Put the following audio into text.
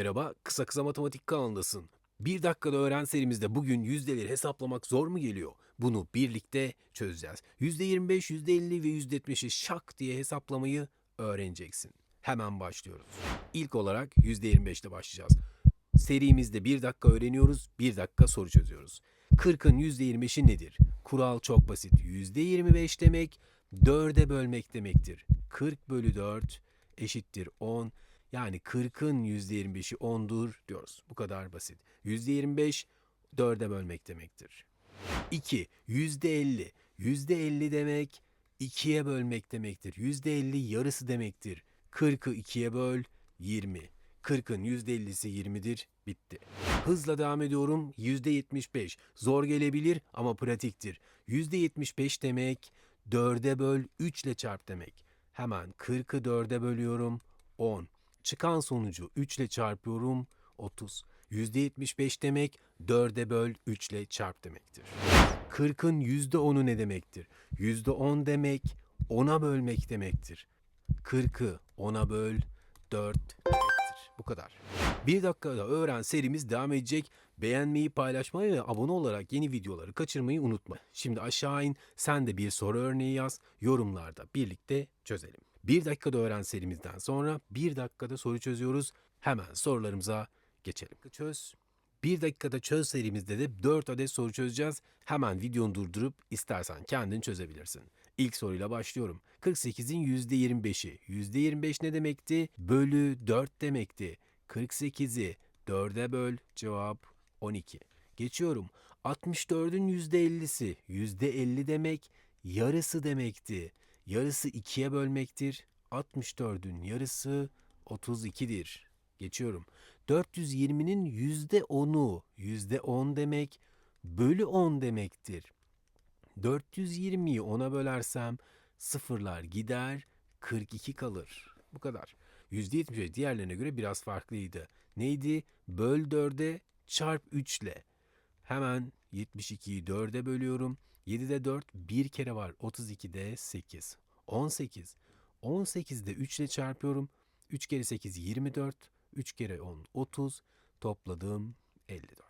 Merhaba, Kısa Kısa Matematik kanalındasın. Bir dakikada öğren serimizde bugün yüzdeleri hesaplamak zor mu geliyor? Bunu birlikte çözeceğiz. %25, %50 ve %70'i şak diye hesaplamayı öğreneceksin. Hemen başlıyoruz. İlk olarak %25 ile başlayacağız. Serimizde bir dakika öğreniyoruz, bir dakika soru çözüyoruz. 40'ın %25'i nedir? Kural çok basit. %25 demek 4'e bölmek demektir. 40 bölü 4 eşittir 10. Yani 40'ın %25'i 10'dur diyoruz. Bu kadar basit. %25 4'e bölmek demektir. 2. %50. %50 demek 2'ye bölmek demektir. %50 yarısı demektir. 40'ı 2'ye böl 20. 40'ın %50'si 20'dir. Bitti. Hızla devam ediyorum. %75. Zor gelebilir ama pratiktir. %75 demek 4'e böl 3 ile çarp demek. Hemen 40'ı 4'e bölüyorum. 10. Çıkan sonucu 3 ile çarpıyorum. 30. %75 demek 4'e böl 3 ile çarp demektir. 40'ın %10'u ne demektir? %10 demek 10'a bölmek demektir. 40'ı 10'a böl 4 demektir. Bu kadar. Bir dakikada öğren serimiz devam edecek. Beğenmeyi, paylaşmayı ve abone olarak yeni videoları kaçırmayı unutma. Şimdi aşağı in, sen de bir soru örneği yaz, yorumlarda birlikte çözelim. Bir dakikada öğren serimizden sonra bir dakikada soru çözüyoruz. Hemen sorularımıza geçelim. Çöz. Bir dakikada çöz serimizde de 4 adet soru çözeceğiz. Hemen videonu durdurup istersen kendin çözebilirsin. İlk soruyla başlıyorum. 48'in %25'i. %25 ne demekti? Bölü 4 demekti. 48'i 4'e böl. Cevap 12. Geçiyorum. 64'ün %50'si. %50 demek yarısı demekti. Yarısı 2'ye bölmektir. 64'ün yarısı 32'dir. Geçiyorum. 420'nin %10'u. %10 demek bölü 10 demektir. 420'yi 10'a bölersem sıfırlar gider 42 kalır. Bu kadar. %75 diğerlerine göre biraz farklıydı. Neydi? Böl 4'e çarp 3 ile. Hemen 72'yi 4'e bölüyorum. 7'de 4 bir kere var. 32'de 8. 18. 18'de 3 ile çarpıyorum. 3 kere 8 24. 3 kere 10 30. Topladım 54.